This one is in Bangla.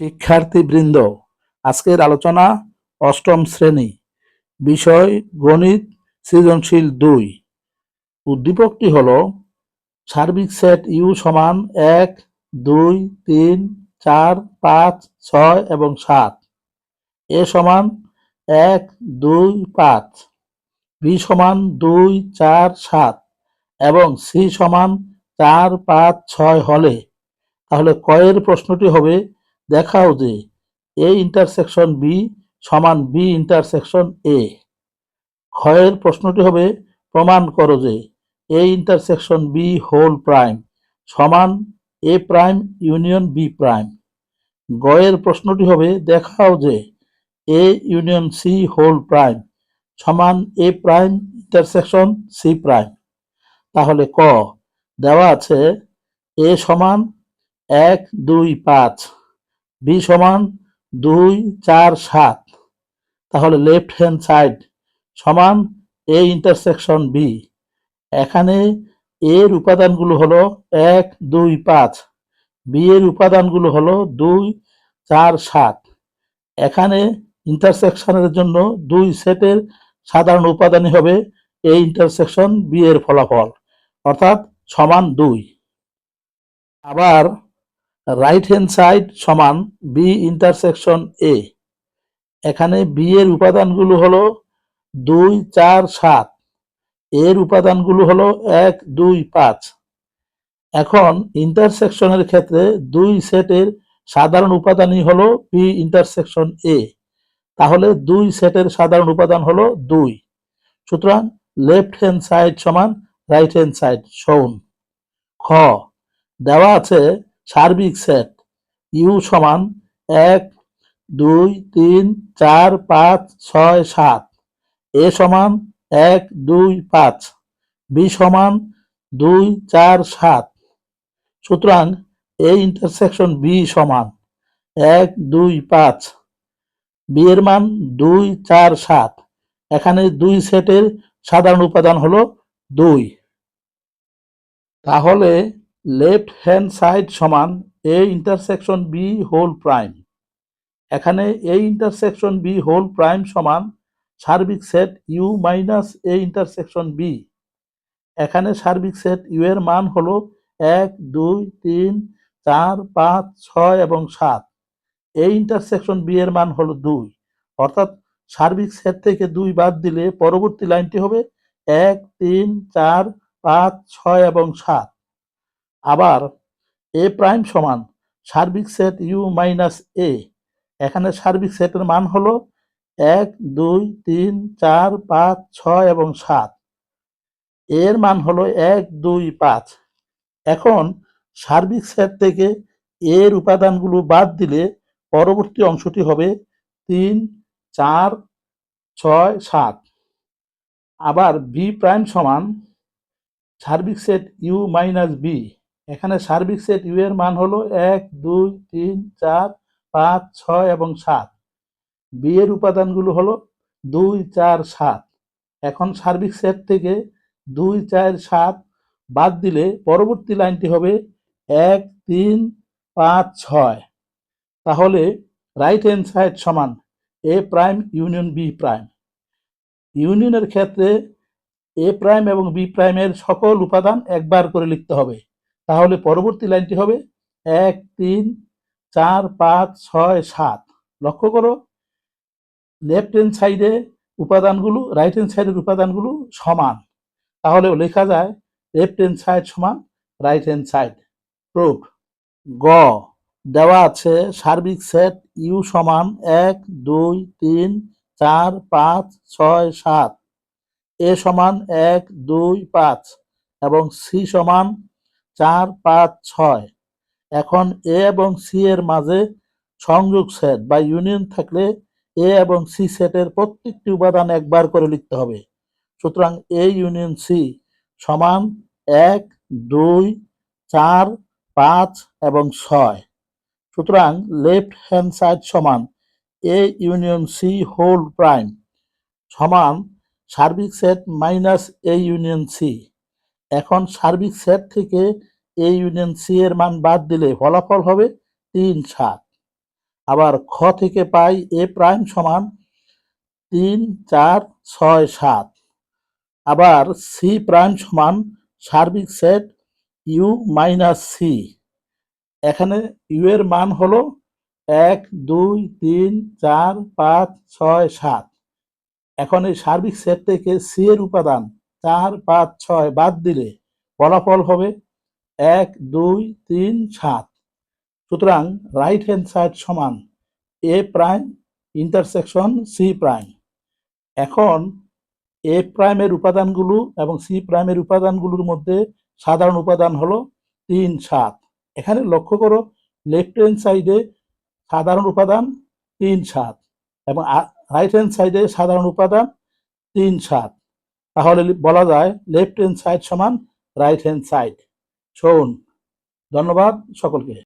শিক্ষার্থীবৃন্দ, আজকের আলোচনা অষ্টম শ্রেণি, বিষয় গণিত সৃজনশীল দুই। উদ্দীপকটি হল সার্বিক সেট ইউ সমান এক, দুই, তিন, চার, পাঁচ, ছয় এবং সাত। এ সমান এক, দুই, পাঁচ। বি সমান দুই, চার, সাত এবং সি সমান চার, পাঁচ, ছয় হলে। তাহলে কয়ের প্রশ্নটি হবে দেখাও যে এ ইন্টারসেকশন বি সমান বি ইন্টারসেকশন এ ক্ষয়ের প্রশ্নটি হবে, প্রমাণ করো যে A intersection B whole prime সমান A prime union B prime গয়ের প্রশ্নটি হবে, দেখাও যে A union C whole prime সমান A prime intersection C prime তাহলে ক, দেওয়া আছে এ সমান এক দুই পাঁচ। বি সমান দুই চার সাত। তাহলে লেফট হ্যান্ড সাইড সমান এ ইন্টারসেকশন বি এখানে এর উপাদানগুলো হলো এক, দুই, পাঁচ। বি এর উপাদানগুলো হলো দুই, চার, সাত। এখানে ইন্টারসেকশনের জন্য দুই সেটের সাধারণ উপাদানই হবে এ ইন্টারসেকশন বি এর ফলাফল। অর্থাৎ সমান দুই। আবার রাইট হ্যান্ড সাইড সমান বি ইন্টারসেকশন এ এখানে বি এর উপাদানগুলো হলো দুই, চার, সাত। এর উপাদানগুলো হলো এক, দুই, পাঁচ। এখন ইন্টারসেকশনের ক্ষেত্রে দুই সেটের সাধারণ উপাদানই হলো বি ইন্টারসেকশন এ তাহলে দুই সেটের সাধারণ উপাদান হলো দুই। সুতরাং লেফট হ্যান্ড সাইড সমান রাইট হ্যান্ড সাইড সৌন খ, দেওয়া আছে সার্বিক সেট ইউ সমান এক, দুই, তিন, চার, পাঁচ, ছয়, সাত। এ সমান এক, দুই, পাঁচ। বি সমান দুই, চার, সাত। সুতরাং এ ইন্টারসেকশন বি সমান এক, দুই, পাঁচ। বি এর মান দুই, চার, সাত। এখানে দুই সেটের সাধারণ উপাদান হলো দুই। তাহলে লেফট হ্যান্ড সাইড সমান A intersection B whole prime. এখানে A intersection B whole prime সমান সার্বিক set U minus A intersection B. এখানে সার্বিক সেট ইউ এর মান হলো এক, দুই, তিন, চার, পাঁচ, ছয় এবং সাত। এই ইন্টারসেকশন বি এর মান হলো দুই। অর্থাৎ সার্বিক সেট থেকে দুই বাদ দিলে পরবর্তী লাইনটি হবে এক, তিন, চার, পাঁচ, ছয় এবং সাত। আবার এ প্রাইম সমান সার্বিক সেট ইউ মাইনাস এ। এখানে সার্বিক সেটের মান হলো এক, দুই, তিন, চার, পাঁচ, ছয় এবং সাত। এর মান হলো এক, দুই, পাঁচ। এখন সার্বিক সেট থেকে এর উপাদানগুলো বাদ দিলে পরবর্তী অংশটি হবে তিন, চার, ছয়, সাত। আবার বি প্রাইম সমান সার্বিক সেট ইউ মাইনাস বি। এখানে সার্বিক সেট ইউ এর মান হলো এক, দুই, তিন, চার, পাঁচ, ছয় এবং সাত। বি এর উপাদানগুলো হলো দুই, চার, সাত। এখন সার্বিক সেট থেকে দুই, চার, সাত বাদ দিলে পরবর্তী লাইনটি হবে এক, তিন, পাঁচ, ছয়। তাহলে রাইট হ্যান্ড সাইড সমান A prime union B prime ইউনিয়নের ক্ষেত্রে এ প্রাইম এবং বি প্রাইমের সকল উপাদান একবার করে লিখতে হবে। তাহলে পরবর্তী লাইনটি হবে এক, তিন, চার, পাঁচ, ছয়, সাত। লক্ষ্য করো লেফট হ্যান্ড সাইডে উপাদানগুলো রাইট হ্যান্ড সাইডের উপাদানগুলো সমান। তাহলে লেখা যায় লেফট হ্যান্ড সাইড সমান রাইট হ্যান্ড সাইড প্রুফ গ, দেওয়া আছে সার্বিক সেট ইউ সমান এক, দুই, তিন, চার, পাঁচ, ছয়, সাত। এ সমান এক, দুই, পাঁচ এবং সি সমান চার, পাঁচ, ছয়। এখন এ এবং সি এর মাঝে সংযোগ সেট বা ইউনিয়ন থাকলে এ এবং সি সেটের প্রত্যেকটি উপাদান একবার করে লিখতে হবে। সুতরাং এ ইউনিয়ন সি সমান এক, দুই, চার, পাঁচ এবং ছয়। সুতরাং লেফট হ্যান্ড সাইড সমান A union C whole prime সমান সার্বিক set minus A union C এখন সার্বিক সেট থেকে এ ইউনিয়ন সি এর মান বাদ দিলে ফলাফল হবে তিন সাত। আবার খ থেকে পাই এ প্রাইম সমান তিন চার ছয় সাত। আবার সি প্রাইম সমান সার্বিক সেট ইউ মাইনাস সি এখানে ইউ এর মান হলো এক, দুই, তিন, চার, পাঁচ, ছয়, সাত। এখন এই সার্বিক সেট থেকে সি এর উপাদান চার, পাঁচ, ছয় বাদ দিলে ফলাফল হবে এক, দুই, তিন, সাত। সুতরাং রাইট হ্যান্ড সাইড সমান A prime intersection C prime এখন এ প্রাইমের উপাদানগুলো এবং সি প্রাইমের উপাদানগুলোর মধ্যে সাধারণ উপাদান হলো তিন, সাত। এখানে লক্ষ্য করো লেফট হ্যান্ড সাইডে সাধারণ উপাদান তিন, সাত এবং রাইট হ্যান্ড সাইডে সাধারণ উপাদান তিন, সাত। তাহলে বলা যায় লেফট হ্যান্ড সাইড সমান রাইট হ্যান্ড সাইড শোন ধন্যবাদ সকলকে।